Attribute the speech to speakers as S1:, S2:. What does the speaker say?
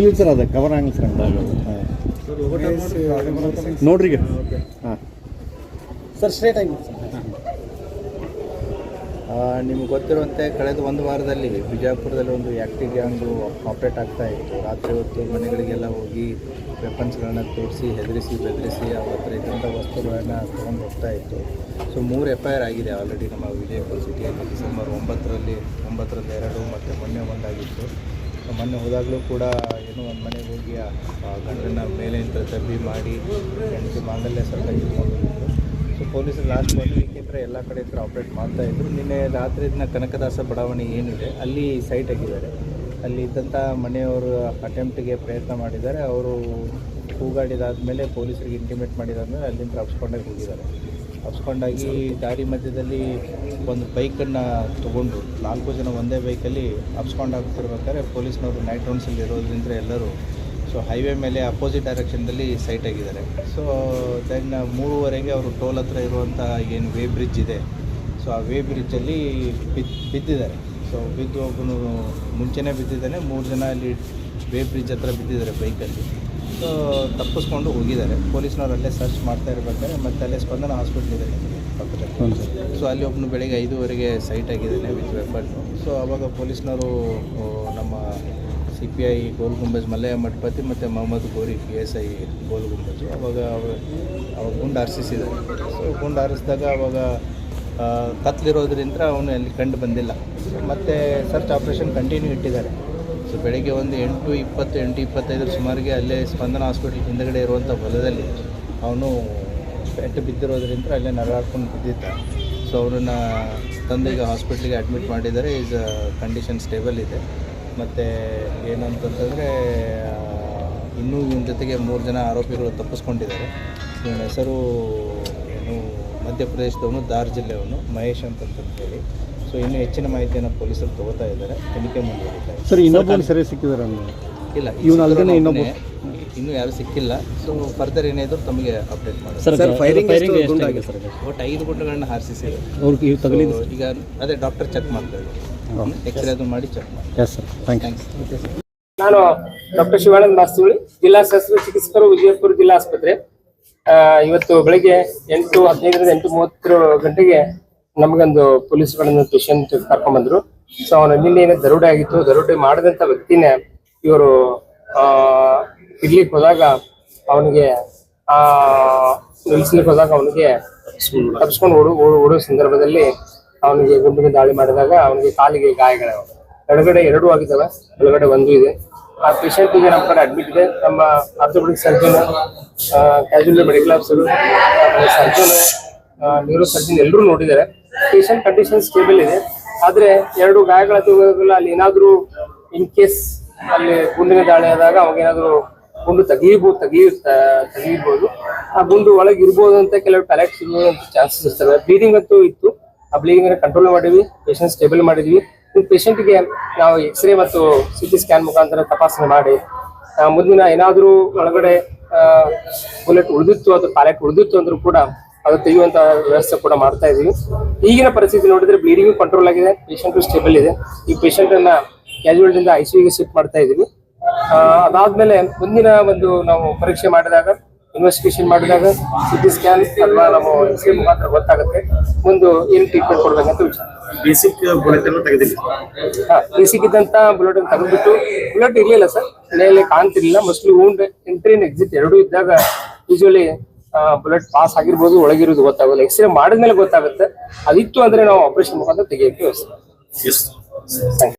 S1: ಇಲ್ಲ ಸರ್ ಅದು ಕವರ್ ಆಗಲ್ಲ ಸರ್ ನೋಡ್ರಿ ಈಗ. ಹಾಂ. ಸರ್ ಸ್ಟ್ರೇಟ್ ಆಗಿ
S2: ನಿಮ್ಗೆ ಗೊತ್ತಿರುವಂತೆ ಕಳೆದ ಒಂದು ವಾರದಲ್ಲಿ ಬಿಜಾಪುರದಲ್ಲಿ ಒಂದು ಆ್ಯಕ್ಟಿವ್ ಗ್ಯಾಂಗು ಆಪ್ರೇಟ್ ಆಗ್ತಾ ಇತ್ತು. ರಾತ್ರಿ ಹೊತ್ತು ಮನೆಗಳಿಗೆಲ್ಲ ಹೋಗಿ ವೆಪನ್ಸ್ಗಳನ್ನ ತೋರಿಸಿ ಹೆದರಿಸಿ ಬೆದರಿಸಿ ಅವ್ರ ಹತ್ರ ಇದ್ದಂಥ ವಸ್ತುಗಳನ್ನು ತೊಗೊಂಡು ಹೋಗ್ತಾ ಇತ್ತು. ಸೊ ಮೂರು ಎಫ್ ಐ ಆರ್ ಆಗಿದೆ ಆಲ್ರೆಡಿ ನಮ್ಮ ವಿಜಯಪುರ ಸಿಟಿಯಲ್ಲಿ ಡಿಸೆಂಬರ್ ಒಂಬತ್ತರಲ್ಲಿ ಒಂಬತ್ತರಲ್ಲಿ ಎರಡು ಮತ್ತು ಮೊನ್ನೆ ಒಂದಾಗಿತ್ತು. ಮೊನ್ನೆ ಹೋದಾಗಲೂ ಕೂಡ ಏನೋ ಒಂದು ಮನೆಗೆ ಹೋಗಿ ಆ ಗಂಡನ ಮೇಲೆ ಇಂಥ ತಬ್ಬಿ ಮಾಡಿ ಹೆಂಡತಿ ಮಾಂಗಲ್ಯ ಸ್ವಲ್ಪ ಇಟ್ಕೊಂಡು ಹೋಗಿದ್ರು ಸೊ ಪೊಲೀಸರು ಲಾಸ್ಟ್ ಒನ್ ವೀಕಿಂದ ಎಲ್ಲ ಕಡೆ ಹತ್ರ ಆಪ್ರೇಟ್ ಮಾಡ್ತಾ ಇದ್ದರು ನಿನ್ನೆ ರಾತ್ರಿ ದಿನ ಕನಕದಾಸ ಬಡಾವಣೆ ಏನಿದೆ, ಅಲ್ಲಿ ಸೈಟ್ ಆಗಿದ್ದಾರೆ ಅಲ್ಲಿ ಇದ್ದಂಥ ಮನೆಯವರು ಅಟೆಂಪ್ಟಿಗೆ ಪ್ರಯತ್ನ ಮಾಡಿದ್ದಾರೆ. ಅವರು ಕೂಗಾಡಿದಾದ್ಮೇಲೆ ಪೊಲೀಸರಿಗೆ ಇಂಟಿಮೇಟ್ ಮಾಡಿದಾದ್ಮೇಲೆ ಅಲ್ಲಿಂದ ತಪ್ಪಿಸ್ಕೊಂಡಾಗಿ ಹೋಗಿದ್ದಾರೆ. ತಪ್ಪಿಸ್ಕೊಂಡಾಗಿ ದಾರಿ ಮಧ್ಯದಲ್ಲಿ ಒಂದು ಬೈಕನ್ನು ತೊಗೊಂಡು ನಾಲ್ಕು ಜನ ಒಂದೇ ಬೈಕಲ್ಲಿ ಅಪ್ಸ್ಕೊಂಡು ಆಗ್ತಿರ್ಬೇಕಾದ್ರೆ ಪೊಲೀಸ್ನವರು ನೈಟ್ ರೌಂಡ್ಸಲ್ಲಿ ಇರೋದ್ರಿಂದ ಎಲ್ಲರೂ ಸೊ ಹೈವೇ ಮೇಲೆ ಅಪೋಸಿಟ್ ಡೈರೆಕ್ಷನ್ದಲ್ಲಿ ಸೈಟ್ ಆಗಿದ್ದಾರೆ. ಸೊ ದೆನ್ ಮೂರುವರೆಗೆ ಅವರು ಟೋಲ್ ಹತ್ರ ಇರುವಂಥ ಏನು ವೇ ಬ್ರಿಡ್ಜ್ ಇದೆ. ಸೊ ಆ ವೇ ಬ್ರಿಡ್ಜಲ್ಲಿ ಬಿದ್ದು ಬಿದ್ದಿದ್ದಾರೆ. ಸೊ ಬಿದ್ದು ಒಬ್ಬನು ಮುಂಚೆನೇ ಬಿದ್ದಿದ್ದಾನೆ, ಮೂರು ಜನ ಅಲ್ಲಿ ವೇ ಬ್ರಿಡ್ಜ್ ಹತ್ರ ಬಿದ್ದಿದ್ದಾರೆ ಬೈಕಲ್ಲಿ. ಸೊ ತಪ್ಪಿಸ್ಕೊಂಡು ಹೋಗಿದ್ದಾರೆ. ಪೊಲೀಸ್ನವ್ರು ಅಲ್ಲೇ ಸರ್ಚ್ ಮಾಡ್ತಾ ಇರ್ಬೇಕಾದ್ರೆ ಮತ್ತೆ ಅಲ್ಲೇ ಸ್ಪಂದನ ಹಾಸ್ಪಿಟ್ಲ್ ಇದೆ ಪಕ್ಕದಲ್ಲಿ. ಸೊ ಅಲ್ಲಿ ಒಬ್ಬನು ಬೆಳಿಗ್ಗೆ ಐದುವರೆಗೆ ಸೈಟ್ ಆಗಿದ್ದಾನೆ ವಿತ್ ವೆಪನ್ನು ಸೊ ಅವಾಗ ಪೊಲೀಸ್ನವರು ನಮ್ಮ C P I Gol Gumbaz Mallayya Mathapati ಮತ್ತು Mohammad Gori P S I Gol Gumbaz ಅವಾಗ ಅವ ಅವಾಗ ಗುಂಡು ಹಾರಿಸಿದ್ದಾರೆ ಸೊ ಗುಂಡು ಹಾರಿಸಿದಾಗ ಅವಾಗ ಕತ್ಲಿರೋದ್ರಿಂದ ಅವನು ಅಲ್ಲಿ ಕಂಡು ಬಂದಿಲ್ಲ. ಮತ್ತು ಸರ್ಚ್ ಆಪ್ರೇಷನ್ ಕಂಟಿನ್ಯೂ ಇಟ್ಟಿದ್ದಾರೆ. ಸೊ ಬೆಳಗ್ಗೆ ಒಂದು ಎಂಟು ಇಪ್ಪತ್ತು, ಎಂಟು ಇಪ್ಪತ್ತೈದರ ಸುಮಾರಿಗೆ ಅಲ್ಲೇ ಸ್ಪಂದನ ಹಾಸ್ಪಿಟ್ಲ್ ಹಿಂದಗಡೆ ಇರುವಂಥ ಹೊಲದಲ್ಲಿ ಅವನು ಪೆಟ್ಟು ಬಿದ್ದಿರೋದ್ರಿಂದ ಅಲ್ಲೇ ನರಳಾಡ್ಕೊಂಡು ಬಿದ್ದಿದ್ದ. ಸೊ ಅವ್ರನ್ನ ತಂದೆಗೆ ಹಾಸ್ಪಿಟ್ಲಿಗೆ ಅಡ್ಮಿಟ್ ಮಾಡಿದ್ದಾರೆ. ಈಸ್ ಕಂಡೀಷನ್ ಸ್ಟೇಬಲ್ ಇದೆ. ಮತ್ತು ಏನಂತಂತಂದರೆ ಇನ್ನೂ ಇವನ ಜೊತೆಗೆ ಮೂರು ಜನ ಆರೋಪಿಗಳು ತಪ್ಪಿಸ್ಕೊಂಡಿದ್ದಾರೆ. ಇವನ ಹೆಸರು ಏನು ಮಧ್ಯಪ್ರದೇಶದವನು ದಾರ್ ಜಿಲ್ಲೆಯವನು ಮಹೇಶ್ ಅಂತಂತ ಹೇಳಿ. ಸೊ ಇನ್ನೂ ಹೆಚ್ಚಿನ ಮಾಹಿತಿಯನ್ನು ಪೊಲೀಸರು ತಗೋತಾ ಇದ್ದಾರೆ. ತನಿಖೆ ಮುಂದುವರಿತಾ ಇದೆ.
S1: ಸರ್ ಇನ್ನೊಬ್ಬರು ಸರಿ ಸಿಕ್ಕಿದಾರೆ
S2: ಇಲ್ಲ
S1: ಇವ್ನು ಅಲ್ದೇನೆ ಇನ್ನೊಬ್ಬ-
S2: ಇನ್ನೂ ಯಾರು ಸಿಕ್ಕಿಲ್ಲ. ಸೊ ಫರ್ದರ್ ಏನಾದರೂ ತಮಗೆ ಅಪ್ಡೇಟ್ ಮಾಡಿ
S1: ಸರ್ ಫೈರಿಂಗ್
S2: ಒಟ್ಟು ಐದು ಗುಂಡುಗಳನ್ನ ಹಾರಿಸಿ
S1: ಅವ್ರಿಗೆ ತಗಲಿದ್ದು
S2: ಈಗ ಅದೇ ಡಾಕ್ಟರ್ ಚೆಕ್ ಮಾಡ್ತಾರೆ ಎಕ್ಸ್ರೇ ಅದು ಮಾಡಿ ಚೆಕ್ ಮಾಡಿ
S1: ಎಸ್ ಸರ್ ಥ್ಯಾಂಕ್ ಯು
S3: ನಾನು ಡಾಕ್ಟರ್ ಶಿವಾನಂದ್ ಮಾಸ್ತುಳಿ ಜಿಲ್ಲಾ ಶಸ್ತ್ರ ಚಿಕಿತ್ಸಕರು ವಿಜಯಪುರ ಜಿಲ್ಲಾ ಆಸ್ಪತ್ರೆ. ಆ, ಇವತ್ತು ಬೆಳಿಗ್ಗೆ ಎಂಟು ಹದಿನೈದರಿಂದ ಎಂಟು ಮೂವತ್ತು ಗಂಟೆಗೆ ನಮಗೊಂದು ಪೊಲೀಸ್ಗಳನ್ನು ಕರ್ಕೊಂಡ್ ಬಂದ್ರು ಸೊ ಅವನ ನಿನ್ನೆ ದರೋಡೆ ಆಗಿತ್ತು. ದರೋಡೆ ಮಾಡಿದಂತ ವ್ಯಕ್ತಿನೇ ಇವರು, ಆ ಇರ್ಲಿಕ್ಕೆ ಹೋದಾಗ ಅವನಿಗೆ, ಆ ನಿಲ್ಸ್ಲಿಕ್ಕೆ ಹೋದಾಗ ಅವನಿಗೆ ತಪ್ಪಿಸ್ಕೊಂಡು ಓಡು, ಓಡು- ಸಂದರ್ಭದಲ್ಲಿ ಅವನಿಗೆ ಗುಂಡಿನ ದಾಳಿ ಮಾಡಿದಾಗ ಅವನಿಗೆ ಕಾಲಿಗೆ ಗಾಯಗಳ ಎಡಗಡೆ ಎರಡು ಆಗಿದ್ದಾವೆ ಒಳಗಡೆ ಒಂದು ಇದೆ. ಆ ಪೇಷಂಟ್ ನಮ್ಮ ಕಡೆ ಅಡ್ಮಿಟ್ ಇದೆ. ನಮ್ಮ orthopaedic surgeon casualty medical officer surgeon neuro surgeon ಎಲ್ಲರೂ ನೋಡಿದ್ದಾರೆ. ಪೇಷಂಟ್ ಕಂಡೀಷನ್ ಸ್ಟೇಬಲ್ ಇದೆ. ಆದ್ರೆ ಎರಡು ಗಾಯಗಳ ಅಲ್ಲಿ ಏನಾದ್ರೂ ಇನ್ ಕೇಸ್ ಅಲ್ಲಿ ಗುಂಡಿನ ದಾಳಿ ಆದಾಗ ಅವಾಗೇನಾದ್ರೂ ಗುಂಡು ತೆಗೀಬಹುದು ತೆಗಿ ತೆಗೀಬಹುದು ಆ ಗುಂಡು ಒಳಗೆ ಇರ್ಬೋದು ಅಂತ ಕೆಲವು ಪ್ಯಾಲೆಟ್ ಸಿಗುವಂತ ಚಾನ್ಸಸ್ ಇರ್ತವೆ. ಬ್ಲೀಡಿಂಗ್ ಅಂತೂ ಇತ್ತು. ಆ ಬ್ಲೀಡಿಂಗ್ ಕಂಟ್ರೋಲ್ ಮಾಡಿದ್ವಿ. ಪೇಷಂಟ್ ಸ್ಟೇಬಲ್ ಮಾಡಿದ್ವಿ. ಪೇಷಂಟ್ಗೆ ನಾವು ಎಕ್ಸ್ರೇ ಮತ್ತು ಸಿ ಟಿ ಸ್ಕ್ಯಾನ್ ಮುಖಾಂತರ ತಪಾಸಣೆ ಮಾಡಿ. ಮುಂದಿನ ಏನಾದರೂ ಒಳಗಡೆ ಬುಲೆಟ್ ಉಳಿದಿತ್ತು ಅಥವಾ ಪ್ಯಾಲೆಟ್ ಉಳಿದಿತ್ತು ಅಂದ್ರೂ ಕೂಡ ಅದು ತೆಗೆಯುವಂತ ವ್ಯವಸ್ಥೆ ಕೂಡ ಮಾಡ್ತಾ ಇದೀವಿ ಈಗಿನ ಪರಿಸ್ಥಿತಿ ನೋಡಿದ್ರೆ ಬ್ಲೀಡಿಂಗ್ ಕಂಟ್ರೋಲ್ ಆಗಿದೆ ಪೇಷಂಟ್ ಸ್ಟೇಬಲ್ ಇದೆ. ಈ ಪೇಷಂಟ್ ಅನ್ನ ಕ್ಯಾಶುವಲ್ಟಿಂದ ಐಸಿಯುಗೆ ಶಿಫ್ಟ್ ಮಾಡ್ತಾ ಇದೀವಿ ಅದಾದ್ಮೇಲೆ ಮುಂದಿನ ಒಂದು ನಾವು ಪರೀಕ್ಷೆ ಮಾಡಿದಾಗ ಇನ್ವೆಸ್ಟಿಗೇಷನ್ ಮಾಡಿದಾಗ ಸಿ ಟಿ ಸ್ಕ್ಯಾನ್ ಅಥವಾ ನಾವು ಎಕ್ಸ್ರೇ ಮುಖಾಂತರ ಗೊತ್ತಾಗುತ್ತೆ. ಮುಂದೆ ಏನು ಟ್ರೀಟ್ಮೆಂಟ್ ಕೊಡ್ಬೇಕಂತ ವಿಚಾರ.
S4: ಬೇಸಿಕ್ ಬುಲೆಟ್ ಅನ್ನು ತೆಗೆದಿಲ್ಲ.
S3: ಬೇಸಿಕ್ ಇದ್ದಂತ ಬುಲೆಟ್ ತೆಗೆದ್ಬಿಟ್ಟು ಬುಲೆಟ್ ಇರ್ಲಿಲ್ಲ ಸರ್ ಮನೆಯಲ್ಲಿ ಕಾಣ್ತಿರ್ಲಿಲ್ಲ. Mostly wound entry and exit ಎರಡೂ ಇದ್ದಾಗ ಯೂಶುವಲಿ ಬುಲೆಟ್ ಪಾಸ್ ಆಗಿರ್ಬೋದು ಒಳಗಿರೋದು ಗೊತ್ತಾಗೋಲ್ಲ ಎಕ್ಸ್ರೇ ಮಾಡಿದ್ಮೇಲೆ ಗೊತ್ತಾಗುತ್ತೆ. ಅದಿತ್ತು ಅಂದ್ರೆ ನಾವು ಆಪರೇಷನ್ ಮುಖಾಂತರ ತೆಗಿಯೋಕೆ ವ್ಯವಸ್ಥೆ.